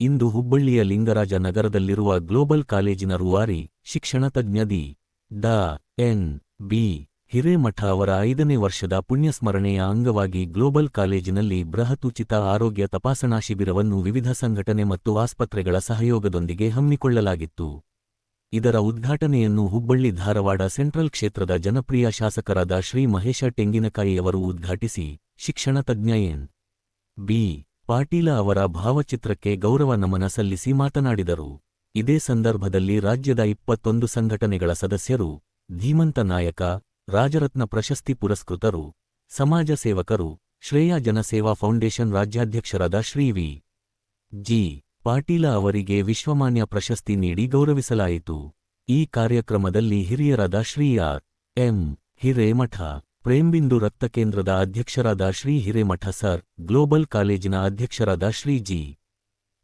ಇಂದು ಹುಬ್ಬಳ್ಳಿಯ ಲಿಂಗರಾಜ ನಗರದಲ್ಲಿರುವ ಗ್ಲೋಬಲ್ ಕಾಲೇಜಿನ ರೂವಾರಿ ಶಿಕ್ಷಣ ತಜ್ಞ ದಿ ಡಾ. ಎನ್. ಬಿ. ಹಿರೇಮಠ ಅವರ ಐದನೇ ವರ್ಷದ ಪುಣ್ಯಸ್ಮರಣೆಯ ಅಂಗವಾಗಿ ಗ್ಲೋಬಲ್ ಕಾಲೇಜಿನಲ್ಲಿ ಬೃಹತ್ ಆರೋಗ್ಯ ತಪಾಸಣಾ ಶಿಬಿರವನ್ನು ವಿವಿಧ ಸಂಘಟನೆ ಮತ್ತು ಆಸ್ಪತ್ರೆಗಳ ಸಹಯೋಗದೊಂದಿಗೆ ಹಮ್ಮಿಕೊಳ್ಳಲಾಗಿತ್ತು. ಇದರ ಉದ್ಘಾಟನೆಯನ್ನು ಹುಬ್ಬಳ್ಳಿ ಧಾರವಾಡ ಸೆಂಟ್ರಲ್ ಕ್ಷೇತ್ರದ ಜನಪ್ರಿಯ ಶಾಸಕರಾದ ಶ್ರೀ ಮಹೇಶ ಟೆಂಗಿನಕಾಯಿಯವರು ಉದ್ಘಾಟಿಸಿ ಶಿಕ್ಷಣ ತಜ್ಞ ಎನ್. ಬಿ. ಪಾಟೀಲ ಅವರ ಭಾವಚಿತ್ರಕ್ಕೆ ಗೌರವ ನಮನ ಸಲ್ಲಿಸಿ ಮಾತನಾಡಿದರು. ಇದೇ ಸಂದರ್ಭದಲ್ಲಿ ರಾಜ್ಯದ ಇಪ್ಪತ್ತೊಂದು ಸಂಘಟನೆಗಳ ಸದಸ್ಯರು, ಧೀಮಂತ ನಾಯಕ, ರಾಜರತ್ನ ಪ್ರಶಸ್ತಿ ಪುರಸ್ಕೃತರು, ಸಮಾಜ ಸೇವಕರು, ಶ್ರೇಯಾ ಜನಸೇವಾ ಫೌಂಡೇಶನ್ ರಾಜ್ಯಾಧ್ಯಕ್ಷರಾದ ಶ್ರೀ ವಿ. ಜಿ. ಪಾಟೀಲ ಅವರಿಗೆ ವಿಶ್ವಮಾನ್ಯ ಪ್ರಶಸ್ತಿ ನೀಡಿ ಗೌರವಿಸಲಾಯಿತು. ಈ ಕಾರ್ಯಕ್ರಮದಲ್ಲಿ ಹಿರಿಯರಾದ ಶ್ರೀ ಆರ್. ಎಂ. ಹಿರೇಮಠ ಪ್ರೇಮ್ಬಿಂದು ರಕ್ತಕೇಂದ್ರದ ಅಧ್ಯಕ್ಷರಾದ ಶ್ರೀ ಹಿರೇಮಠ ಸರ್, ಗ್ಲೋಬಲ್ ಕಾಲೇಜಿನ ಅಧ್ಯಕ್ಷರಾದ ಶ್ರೀ ಜಿ.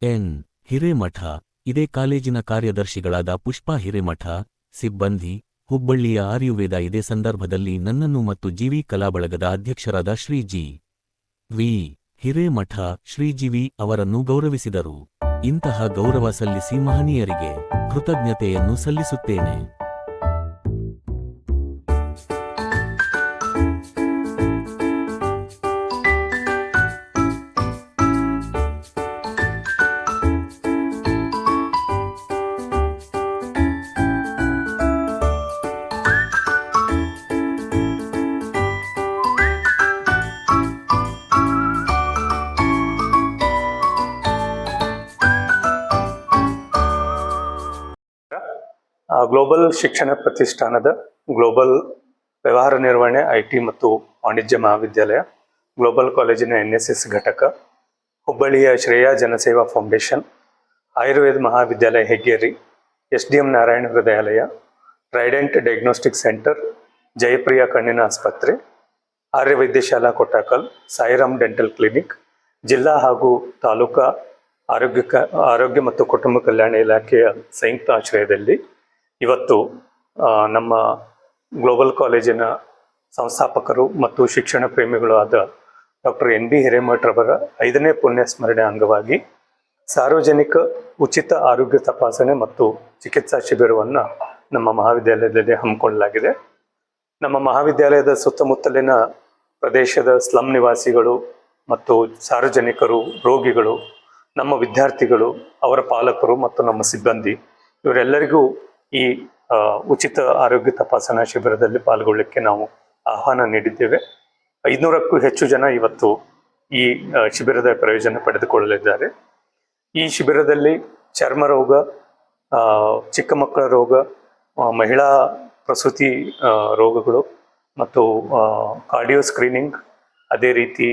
ಎನ್. ಹಿರೇಮಠ, ಇದೇ ಕಾಲೇಜಿನ ಕಾರ್ಯದರ್ಶಿಗಳಾದ ಪುಷ್ಪಾ ಹಿರೇಮಠ, ಸಿಬ್ಬಂದಿ, ಹುಬ್ಬಳ್ಳಿಯ ಆರ್ಯುವೇದ ಇದೇ ಸಂದರ್ಭದಲ್ಲಿ ನನ್ನನ್ನು ಮತ್ತು ಜಿವಿ ಕಲಾಬಳಗದ ಅಧ್ಯಕ್ಷರಾದ ಶ್ರೀ ಜಿ. ವಿ. ಹಿರೇಮಠ ಶ್ರೀಜಿವಿ ಅವರನ್ನು ಗೌರವಿಸಿದರು. ಇಂತಹ ಗೌರವ ಸಲ್ಲಿಸಿ ಮಹನೀಯರಿಗೆ ಕೃತಜ್ಞತೆಯನ್ನು ಸಲ್ಲಿಸುತ್ತೇನೆ. ಗ್ಲೋಬಲ್ ಶಿಕ್ಷಣ ಪ್ರತಿಷ್ಠಾನದ ಗ್ಲೋಬಲ್ ವ್ಯವಹಾರ ನಿರ್ವಹಣೆ, ಐ ಟಿ ಮತ್ತು ವಾಣಿಜ್ಯ ಮಹಾವಿದ್ಯಾಲಯ, ಗ್ಲೋಬಲ್ ಕಾಲೇಜಿನ ಎನ್ ಎಸ್ ಎಸ್ ಘಟಕ, ಹುಬ್ಬಳ್ಳಿಯ Shreya Janaseva foundation, Ayurveda Mahavidyalaya Heggeri, S D M Narayana Hrudayalaya, trident diagnostic centre, Jayapriya ಕಣ್ಣಿನ ಆಸ್ಪತ್ರೆ, ಆರ್ಯ ವೈದ್ಯಶಾಲಾ ಕೊಟ್ಟಾಕಲ್, ಸಾಯಿರಾಮ್ ಡೆಂಟಲ್ ಕ್ಲಿನಿಕ್, ಜಿಲ್ಲಾ ಹಾಗೂ ತಾಲೂಕಾ ಆರೋಗ್ಯ ಆರೋಗ್ಯ ಮತ್ತು ಕುಟುಂಬ ಕಲ್ಯಾಣ ಇಲಾಖೆಯ ಸಂಯುಕ್ತ ಆಶ್ರಯದಲ್ಲಿ ಇವತ್ತು ನಮ್ಮ ಗ್ಲೋಬಲ್ ಕಾಲೇಜಿನ ಸಂಸ್ಥಾಪಕರು ಮತ್ತು ಶಿಕ್ಷಣ ಪ್ರೇಮಿಗಳು ಆದ ಡಾಕ್ಟರ್ ಎನ್ ಬಿ ಹಿರೇಮಠರವರ ಐದನೇ ಪುಣ್ಯ ಸ್ಮರಣೆ ಅಂಗವಾಗಿ ಸಾರ್ವಜನಿಕ ಉಚಿತ ಆರೋಗ್ಯ ತಪಾಸಣೆ ಮತ್ತು ಚಿಕಿತ್ಸಾ ಶಿಬಿರವನ್ನು ನಮ್ಮ ಮಹಾವಿದ್ಯಾಲಯದಲ್ಲಿ ಹಮ್ಮಿಕೊಳ್ಳಲಾಗಿದೆ. ನಮ್ಮ ಮಹಾವಿದ್ಯಾಲಯದ ಸುತ್ತಮುತ್ತಲಿನ ಪ್ರದೇಶದ ಸ್ಲಂ ನಿವಾಸಿಗಳು ಮತ್ತು ಸಾರ್ವಜನಿಕರು, ರೋಗಿಗಳು, ನಮ್ಮ ವಿದ್ಯಾರ್ಥಿಗಳು, ಅವರ ಪಾಲಕರು ಮತ್ತು ನಮ್ಮ ಸಿಬ್ಬಂದಿ, ಇವರೆಲ್ಲರಿಗೂ ಈ ಉಚಿತ ಆರೋಗ್ಯ ತಪಾಸಣಾ ಶಿಬಿರದಲ್ಲಿ ಪಾಲ್ಗೊಳ್ಳಲಿಕ್ಕೆ ನಾವು ಆಹ್ವಾನ ನೀಡಿದ್ದೇವೆ. ಐನೂರಕ್ಕೂ ಹೆಚ್ಚು ಜನ ಇವತ್ತು ಈ ಶಿಬಿರದ ಪ್ರಯೋಜನ ಪಡೆದುಕೊಳ್ಳಲಿದ್ದಾರೆ. ಈ ಶಿಬಿರದಲ್ಲಿ ಚರ್ಮ ರೋಗ ಚಿಕ್ಕ ಮಕ್ಕಳ ರೋಗ ಮಹಿಳಾ ಪ್ರಸೂತಿ ರೋಗಗಳು ಮತ್ತು ಕಾರ್ಡಿಯೋ ಸ್ಕ್ರೀನಿಂಗ್, ಅದೇ ರೀತಿ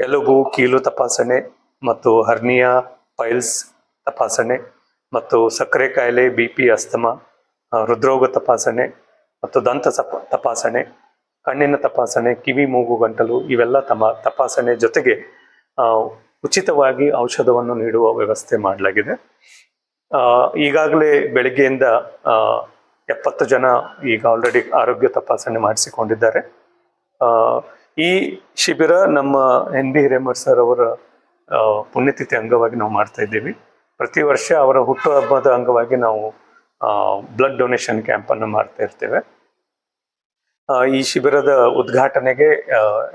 ಎಲುಬು, ಕೀಲು ತಪಾಸಣೆ ಮತ್ತು ಹರ್ನಿಯಾ, ಪೈಲ್ಸ್ ತಪಾಸಣೆ ಮತ್ತು ಸಕ್ಕರೆ ಕಾಯಿಲೆ, ಬಿ ಪಿ, ಅಸ್ತಮ ಹೃದ್ರೋಗ ತಪಾಸಣೆ ಮತ್ತು ದಂತ ತಪಾಸಣೆ, ಕಣ್ಣಿನ ತಪಾಸಣೆ, ಕಿವಿ, ಮೂಗು, ಗಂಟಲು ಇವೆಲ್ಲ ತಮ, ತಪಾಸಣೆ ಜೊತೆಗೆ ಉಚಿತವಾಗಿ ಔಷಧವನ್ನು ನೀಡುವ ವ್ಯವಸ್ಥೆ ಮಾಡಲಾಗಿದೆ. ಈಗಾಗಲೇ ಬೆಳಗ್ಗೆಯಿಂದ ಎಪ್ಪತ್ತು ಜನ ಈಗ ಆಲ್ರೆಡಿ ಆರೋಗ್ಯ ತಪಾಸಣೆ ಮಾಡಿಸಿಕೊಂಡಿದ್ದಾರೆ. ಈ ಶಿಬಿರ ನಮ್ಮ ಎನ್ ಬಿ ಹಿರೇಮಠ್ ಸರ್ ಅವರ ಪುಣ್ಯತಿಥಿ ಅಂಗವಾಗಿ ನಾವು ಮಾಡ್ತಾ ಇದ್ದೀವಿ. ಪ್ರತಿ ವರ್ಷ ಅವರ ಹುಟ್ಟುಹಬ್ಬದ ಅಂಗವಾಗಿ ನಾವು ಬ್ಲಡ್ ಡೊನೇಷನ್ ಕ್ಯಾಂಪನ್ನು ಮಾಡ್ತಾ ಇರ್ತೇವೆ. ಈ ಶಿಬಿರದ ಉದ್ಘಾಟನೆಗೆ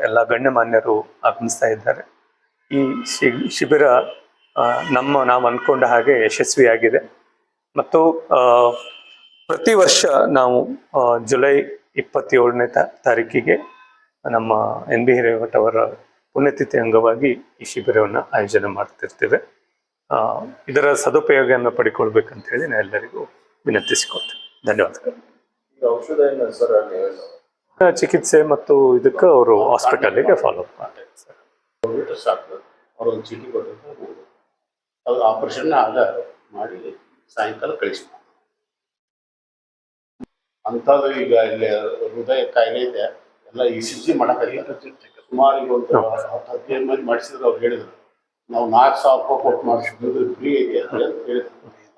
ಎಲ್ಲ ಗಣ್ಯಮಾನ್ಯರು ಆಗಮಿಸ್ತಾ ಇದ್ದಾರೆ. ಈ ಶಿಬಿರ ನಮ್ಮ, ನಾವು ಅಂದ್ಕೊಂಡ ಹಾಗೆ ಯಶಸ್ವಿಯಾಗಿದೆ. ಮತ್ತು ಪ್ರತಿ ವರ್ಷ ನಾವು ಜುಲೈ ಇಪ್ಪತ್ತೇಳನೇ ತಾರೀಕಿಗೆ ನಮ್ಮ ಎನ್ ಬಿ ಹಿರೇಮಠ ಅವರ ಪುಣ್ಯತಿಥಿ ಅಂಗವಾಗಿ ಈ ಶಿಬಿರವನ್ನು ಆಯೋಜನೆ ಮಾಡ್ತಿರ್ತೇವೆ. ಇದರ ಸದುಪಯೋಗವನ್ನು ಪಡಿಕೊಳ್ಬೇಕಂತ ಹೇಳಿ ನಾನು ಎಲ್ಲರಿಗೂ ವಿನಂತಿಸಿಕೊಳ್ತೇನೆ. ಧನ್ಯವಾದಗಳು. ಚಿಕಿತ್ಸೆ ಮತ್ತು ಇದಕ್ಕೆ ಅವರು ಹಾಸ್ಪಿಟಲಿಗೆ ಫಾಲೋ ಅಪ್ ಮಾಡ್ತಾರೆ ಸರ್. ಆಪರೇಷನ್ ಆಗ ಮಾಡಿ ಸಾಯಂಕಾಲ ಕಳಿಸ್ಬೋದು. ಅಂಥದ್ದು ಈಗ ಇಲ್ಲಿ ಹೃದಯ ಕಾಯಿಲೆ ಇದೆ. ಎಲ್ಲ ಇ ಸಿ ಜಿ ಮಾಡೋಕ್ಕಾಗಿಲ್ಲ. ಸುಮಾರು ಈಗ ಒಂದು ಹತ್ತು ಹದಿನೈದು ಮಂದಿ ಮಾಡಿಸಿದ್ರು ಅವ್ರು ಹೇಳಿದ್ರು. ನಾವು ನಾಲ್ಕು ಸಾವಿರ ರೂಪಾಯಿ ಕೊಟ್ಟು ಮಾಡಿಸಿದ್ರು ಫ್ರೀ ಐತಿ ಅಂತ ಹೇಳಿ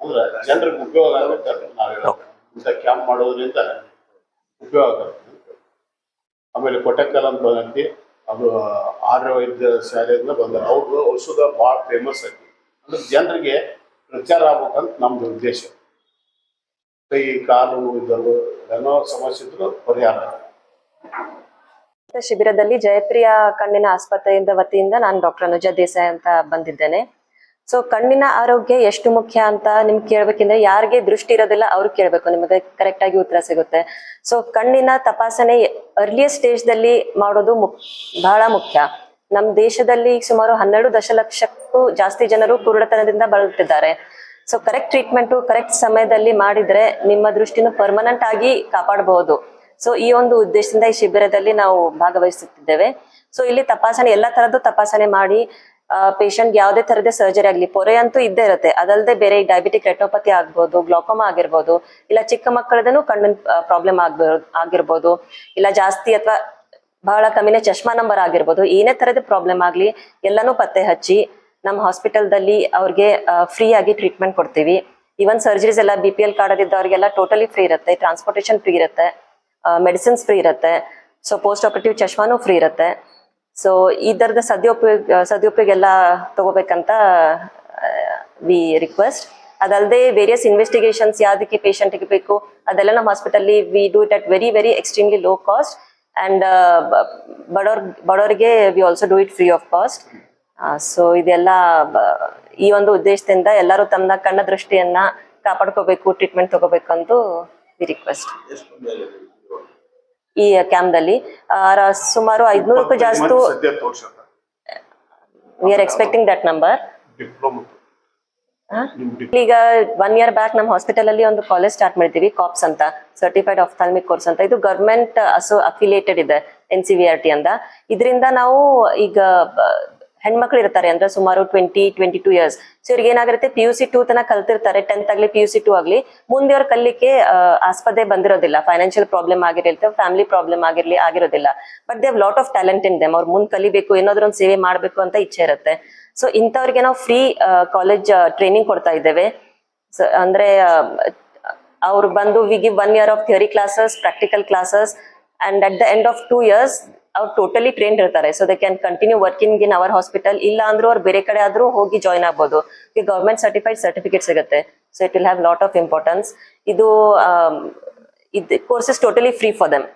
ಅಂದ್ರೆ ಜನರಿಗೆ ಉಪಯೋಗ ಆಗುತ್ತೆ ನಾವು. ಇಂಥ ಕ್ಯಾಂಪ್ ಮಾಡೋದ್ರಿಂದ ಉಪಯೋಗ ಆಮೇಲೆ ಕೊಟ್ಟಕ್ಕಲ್ ಅಂತ ಬಂದಿ ಅದು ಆರ್ಯ ವೈದ್ಯ ಶಾಲೆಯಿಂದ ಬಂದ ಅವ್ರದ್ದು ಔಷಧ ಭಾಳ ಫೇಮಸ್ ಐತಿ. ಅಂದ್ರೆ ಜನರಿಗೆ ಪ್ರಚಾರ ಆಗ್ಬೇಕಂತ ನಮ್ದು ಉದ್ದೇಶ. ಕೈ, ಕಾಲು ನೋವಿದ್ದರು ಏನೋ ಸಮಸ್ಯೆ ಇದ್ರು ಪರಿಹಾರ ಶಿಬಿರದಲ್ಲಿ ಜಯಪ್ರಿಯ ಕಣ್ಣಿನ ಆಸ್ಪತ್ರೆಯಿಂದ ವತಿಯಿಂದ ನಾನು ಡಾಕ್ಟರ್ ಅನುಜ ದೇಸಾಯಿ ಅಂತ ಬಂದಿದ್ದೇನೆ. ಸೊ ಕಣ್ಣಿನ ಆರೋಗ್ಯ ಎಷ್ಟು ಮುಖ್ಯ ಅಂತ ನಿಮ್ಗೆ ಕೇಳ್ಬೇಕಂದ್ರೆ ಯಾರಿಗೆ ದೃಷ್ಟಿ ಇರೋದಿಲ್ಲ ಅವ್ರು ಕೇಳ್ಬೇಕು. ನಿಮಗೆ ಕರೆಕ್ಟ್ ಆಗಿ ಉತ್ತರ ಸಿಗುತ್ತೆ. ಸೊ ಕಣ್ಣಿನ ತಪಾಸಣೆ ಅರ್ಲಿಯಸ್ಟ್ ಸ್ಟೇಜ್ ದಲ್ಲಿ ಮಾಡೋದು ಬಹಳ ಮುಖ್ಯ. ನಮ್ಮ ದೇಶದಲ್ಲಿ ಸುಮಾರು ಹನ್ನೆರಡು ದಶಲಕ್ಷಕ್ಕೂ ಜಾಸ್ತಿ ಜನರು ಕುರುಡತನದಿಂದ ಬಳಲ್ತಿದ್ದಾರೆ ಸೊ ಕರೆಕ್ಟ್ ಟ್ರೀಟ್ಮೆಂಟು ಕರೆಕ್ಟ್ ಸಮಯದಲ್ಲಿ ಮಾಡಿದ್ರೆ ನಿಮ್ಮ ದೃಷ್ಟಿನ ಪರ್ಮನೆಂಟ್ ಆಗಿ ಕಾಪಾಡಬಹುದು ಸೊ ಈ ಒಂದು ಉದ್ದೇಶದಿಂದ ಈ ಶಿಬಿರದಲ್ಲಿ ನಾವು ಭಾಗವಹಿಸುತ್ತಿದ್ದೇವೆ. ಸೊ ಇಲ್ಲಿ ತಪಾಸಣೆ, ಎಲ್ಲಾ ತರದ್ದು ತಪಾಸಣೆ ಮಾಡಿ ಪೇಷಂಟ್ ಯಾವುದೇ ತರದ ಸರ್ಜರಿ ಆಗ್ಲಿ, ಪೊರೆ ಅಂತೂ ಇದ್ದೇ ಇರುತ್ತೆ. ಅದಲ್ಲದೆ ಬೇರೆ ಡಯಾಬಿಟಿಕ್ ರೆಟೋಪತಿ ಆಗ್ಬೋದು ಗ್ಲೋಕೋಮಾ ಆಗಿರ್ಬೋದು, ಇಲ್ಲ ಚಿಕ್ಕ ಮಕ್ಕಳದನ್ನು ಕಣ್ಣಿನ ಪ್ರಾಬ್ಲಮ್ ಆಗ್ಬೋದು ಆಗಿರ್ಬೋದು, ಇಲ್ಲ ಜಾಸ್ತಿ ಅಥವಾ ಬಹಳ ಕಮ್ಮಿನೇ ಚಶ್ಮಾ ನಂಬರ್ ಆಗಿರ್ಬೋದು, ಏನೇ ತರದ ಪ್ರಾಬ್ಲಮ್ ಆಗ್ಲಿ, ಎಲ್ಲಾನು ಪತ್ತೆ ಹಚ್ಚಿ, ನಮ್ಮ ಹಾಸ್ಪಿಟಲ್ದಲ್ಲಿ ಅವ್ರಿಗೆ ಫ್ರೀ ಆಗಿ ಟ್ರೀಟ್ಮೆಂಟ್ ಕೊಡ್ತೀವಿ. ಈವನ್ ಸರ್ಜರೀಸ್ ಎಲ್ಲ ಬಿ ಪಿ ಎಲ್ ಕಾರ್ಡ್ ಇದ್ದವ್ರಿಗೆಲ್ಲ ಟೋಟಲಿ ಫ್ರೀ ಇರುತ್ತೆ ಟ್ರಾನ್ಸ್ಪೋರ್ಟೇಷನ್ ಫ್ರೀ ಇರುತ್ತೆ. ಮೆಡಿಸಿನ್ಸ್ ಫ್ರೀ ಇರುತ್ತೆ. ಸೊ ಪೋಸ್ಟ್ ಆಪರೇಟಿವ್ ಚಶ್ಮಾನು ಫ್ರೀ ಇರುತ್ತೆ. ಸೊ ಈ ಥರದ ಸದ್ಯೋಪಯೋಗ ಎಲ್ಲ ತಗೋಬೇಕಂತ ವಿ ರಿಕ್ವೆಸ್ಟ್ ಅದಲ್ಲದೆ ವೇರಿಯಸ್ ಇನ್ವೆಸ್ಟಿಗೇಷನ್ಸ್ ಯಾವುದಕ್ಕೆ ಪೇಷಂಟ್ಗೆ ಬೇಕು, ಅದೆಲ್ಲ ನಮ್ಮ ಹಾಸ್ಪಿಟಲ್ಲಿ we do it at very very extremely low cost and ಬಡವ್ರ, ಬಡವರಿಗೆ we also do it free of cost so ಇದೆಲ್ಲ ಈ ಒಂದು ಉದ್ದೇಶದಿಂದ ಎಲ್ಲರೂ ತಮ್ಮ ಕಣ್ಣ ದೃಷ್ಟಿಯನ್ನ ಕಾಪಾಡ್ಕೋಬೇಕು ಟ್ರೀಟ್ಮೆಂಟ್ ತಗೋಬೇಕಂತೂ ವಿ ರಿಕ್ವೆಸ್ಟ್ ಈ ಕ್ಯಾಂಪ್ದಲ್ಲಿ ಸುಮಾರು ಐದ್ನೂರಕ್ಕೂ ಜಾಸ್ತಿ we are expecting that number ಈಗ ಒನ್ ಇಯರ್ ಬ್ಯಾಕ್ ನಮ್ಮ ಹಾಸ್ಪಿಟಲ್ ಅಲ್ಲಿ ಒಂದು ಕಾಲೇಜ್ ಸ್ಟಾರ್ಟ್ ಮಾಡಿದೀವಿ ಕಾಪ್ಸ್ ಅಂತ. ಸರ್ಟಿಫೈಡ್ ಆಫ್ಥಾಲ್ಮಿಕ್ ಕೋರ್ಸ್ ಅಂತ. ಇದು ಗವರ್ಮೆಂಟ್ ಅಸೋ ಅಫಿಲಿಯೇಟೆಡ್ ಇದೆ N C V R T ಅಂತ. ಇದರಿಂದ ನಾವು ಈಗ ಹೆಣ್ಮಕ್ಳು ಇರ್ತಾರೆ ಅಂದ್ರೆ ಸುಮಾರು twenty twenty two years so ಇವ್ರಿಗೆ ಏನಾಗಿರುತ್ತೆ ಪಿ ಯು ಸಿ ಟೂ ತನಕ ಕಲ್ತಿರ್ತಾರೆ. ಟೆಂತ್ ಆಗ್ಲಿ ಪಿ ಯು ಸಿ ಟೂ ಆಗ್ಲಿ. ಮುಂದೆ ಅವ್ರು ಕಲಿಕೆ ಆಸ್ಪದೆ ಬಂದಿರೋದಿಲ್ಲ. ಫೈನಾನ್ಷಿಯಲ್ ಪ್ರಾಬ್ಲಮ್ ಆಗಿರುತ್ತೆ ಫ್ಯಾಮಿಲಿ ಪ್ರಾಬ್ಲಮ್ ಆಗಿರ್ಲಿ, ಆಗಿರೋದಿಲ್ಲ. But they have lot of talent in them ಅವ್ರು ಮುಂದೆ ಕಲಿಬೇಕು, ಏನಾದ್ರೂ ಒಂದು ಸೇವೆ ಮಾಡಬೇಕು ಅಂತ ಇಚ್ಛೆ ಇರುತ್ತೆ. ಸೊ ಇಂಥವ್ರಿಗೆ ನಾವು ಫ್ರೀ ಕಾಲೇಜ್ ಟ್ರೈನಿಂಗ್ ಕೊಡ್ತಾ ಇದ್ದೇವೆ. ಸೊ ಅಂದ್ರೆ ಅವ್ರು ಬಂದು we give one year of theory classes practical classes and at the end of two years ಅವ್ರು ಟೋಟಲಿ ಟ್ರೈನ್ ಇರ್ತಾರೆ. So they can continue working in our hospital ಇಲ್ಲ ಅಂದ್ರೂ ಅವ್ರು ಬೇರೆ ಕಡೆ ಆದ್ರೂ ಹೋಗಿ ಜಾಯ್ನ್ ಆಗ್ಬೋದು. ಈ ಗೌರ್ಮೆಂಟ್ ಸರ್ಟಿಫೈಡ್ ಸರ್ಟಿಫಿಕೇಟ್ ಸಿಗುತ್ತೆ. So it will have lot of importance ಇದು ಇದು courses totally free for them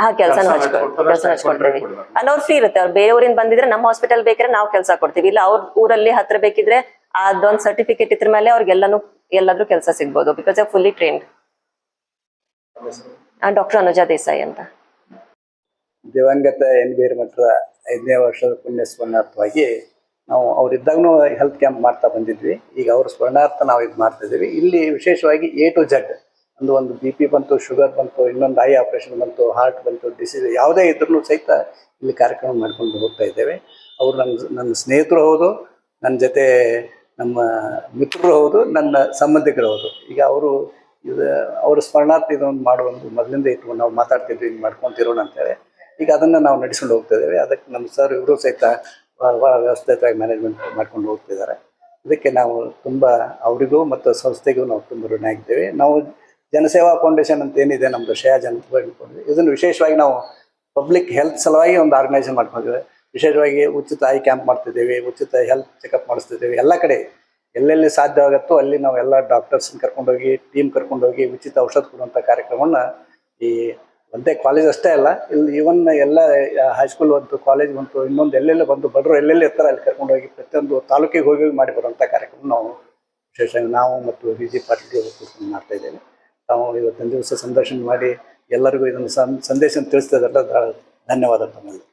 ಹಾ ಕೆಲಸನೂ ಕೆಲ್ಸ ಹಚ್ಕೊಡ್ತೀವಿ. ಕೆಲಸ ಕೊಡ್ತಾರೆ. ಫ್ರೀ ಇರುತ್ತೆ. ಅವ್ರು ಬೇರೆ ಊರಿಂದ ಬಂದಿದ್ರೆ ನಮ್ಮ ಹಾಸ್ಪಿಟಲ್ ಬೇಕಿದ್ರೆ ನಾವು ಕೆಲಸ ಕೊಡ್ತೀವಿ. ಇಲ್ಲ ಅವ್ರ ಊರಲ್ಲಿ ಹತ್ರ ಬೇಕಿದ್ರೆ ಅದೊಂದು ಸರ್ಟಿಫಿಕೇಟ್ ಇದ್ರ ಮೇಲೆ ಅವ್ರಿಗೆಲ್ಲಾನು ಎಲ್ಲಾದ್ರೂ ಕೆಲಸ ಸಿಗ್ಬೋದು because of fully trained doctor Anuja Desai ಅಂತ. ದಿವಂಗತ ಎನ್ ಬಿ ಮಠದ ಐದನೇ ವರ್ಷದ ಪುಣ್ಯ ಸ್ಮರಣಾರ್ಥವಾಗಿ ನಾವು ಅವರಿದ್ದಾಗೂ ಹೆಲ್ತ್ ಕ್ಯಾಂಪ್ ಮಾಡ್ತಾ ಬಂದಿದ್ವಿ. ಈಗ ಅವ್ರ ಸ್ಮರಣಾರ್ಥ ನಾವು ಇದು ಮಾಡ್ತಾ ಇದ್ದೀವಿ. ಇಲ್ಲಿ ವಿಶೇಷವಾಗಿ ಎ ಟು ಜಡ್ ಒಂದು ಒಂದು ಬಿ ಪಿ ಬಂತು ಶುಗರ್ ಬಂತು, ಇನ್ನೊಂದು ಐ ಆಪರೇಷನ್ ಬಂತು ಹಾರ್ಟ್ ಬಂತು ಡಿಸೀಸ್ ಯಾವುದೇ ಇದ್ರೂ ಸಹಿತ ಇಲ್ಲಿ ಕಾರ್ಯಕ್ರಮ ಮಾಡ್ಕೊಂಡು ಹೋಗ್ತಾ ಇದ್ದೇವೆ. ಅವರು ನನ್ನ ನನ್ನ ಸ್ನೇಹಿತರು ಹೌದು ನನ್ನ ಜೊತೆ ನಮ್ಮ ಮಿತ್ರರು ಹೌದು, ನನ್ನ ಸಂಬಂಧಿಕರು ಹೌದು. ಈಗ ಅವರು ಇದು, ಅವ್ರ ಸ್ಮರಣಾರ್ಥ ಇದೊಂದು ಮಾಡುವ ಒಂದು ಮೊದಲಿಂದ ಇಟ್ಕೊಂಡು ನಾವು ಮಾತಾಡ್ತಿದ್ವಿ ಹಿಂಗೆ ಮಾಡ್ಕೊಂತಿರೋಣ ಅಂತೇಳಿ. ಈಗ ಅದನ್ನು ನಾವು ನಡೆಸ್ಕೊಂಡು ಹೋಗ್ತಾ ಇದ್ದೇವೆ. ಅದಕ್ಕೆ ನಮ್ಮ ಸರ್ ಇವರು ಸಹಿತ ಭಾಳ ವ್ಯವಸ್ಥಿತವಾಗಿ ಮ್ಯಾನೇಜ್ಮೆಂಟ್ ಮಾಡ್ಕೊಂಡು ಹೋಗ್ತಿದ್ದಾರೆ ಇದಕ್ಕೆ ನಾವು ತುಂಬ ಅವರಿಗೂ ಮತ್ತು ಸಂಸ್ಥೆಗೂ ನಾವು ತುಂಬ ಋಣ ಆಗಿದ್ದೇವೆ. ನಾವು ಜನಸೇವಾ ಫೌಂಡೇಶನ್ ಅಂತ ಏನಿದೆ ನಮ್ಮದು ಶ್ರೇಯ ಜನ ಇದನ್ನು ವಿಶೇಷವಾಗಿ ನಾವು ಪಬ್ಲಿಕ್ ಹೆಲ್ತ್ ಸಲುವಾಗಿ ಒಂದು ಆರ್ಗನೈಸೇಷನ್ ಮಾಡ್ಕೊಂಡಿದ್ದೇವೆ. ವಿಶೇಷವಾಗಿ ಉಚಿತ ಐ ಕ್ಯಾಂಪ್ ಮಾಡ್ತಿದ್ದೇವೆ, ಉಚಿತ ಹೆಲ್ತ್ ಚೆಕಪ್ ಮಾಡಿಸ್ತಿದ್ದೇವೆ. ಎಲ್ಲ ಕಡೆ ಎಲ್ಲೆಲ್ಲಿ ಸಾಧ್ಯವಾಗುತ್ತೋ ಅಲ್ಲಿ ನಾವು ಎಲ್ಲ ಡಾಕ್ಟರ್ಸ್ನ ಕರ್ಕೊಂಡೋಗಿ ಟೀಮ್ ಕರ್ಕೊಂಡೋಗಿ ಉಚಿತ ಔಷಧ ಕೊಡುವಂಥ ಕಾರ್ಯಕ್ರಮವನ್ನು ಈ ಒಂದೇ ಕಾಲೇಜ್ ಅಷ್ಟೇ ಅಲ್ಲ, ಇಲ್ಲಿ ಇವನ್ ಎಲ್ಲ ಹೈಸ್ಕೂಲ್ ಬಂತು ಕಾಲೇಜ್ ಬಂತು, ಇನ್ನೊಂದು ಎಲ್ಲೆಲ್ಲಿ ಬಂದು ಬಡವರು ಎಲ್ಲೆಲ್ಲಿ ಇರ್ತಾರೆ ಅಲ್ಲಿ ಕರ್ಕೊಂಡೋಗಿ ಪ್ರತಿಯೊಂದು ತಾಲೂಕಿಗೆ ಹೋಗಿ ಹೋಗಿ ಮಾಡಿ ಬರುವಂಥ ಕಾರ್ಯಕ್ರಮ ನಾವು ವಿಶೇಷವಾಗಿ ನಾವು ಮತ್ತು ಬಿ ಜಿ ಪಾಟೀಲ್ ಮಾಡ್ತಾ ಇದ್ದೇವೆ. ತಾವು ಇವತ್ತಿನ ದಿವಸ ಸಂದರ್ಶನ ಮಾಡಿ ಎಲ್ಲರಿಗೂ ಇದನ್ನು ಸಂದೇಶ ತಿಳಿಸ್ತಾ ಇದ್ದಾರೆ ಧನ್ಯವಾದ ತಮ್ಮಲ್ಲಿ.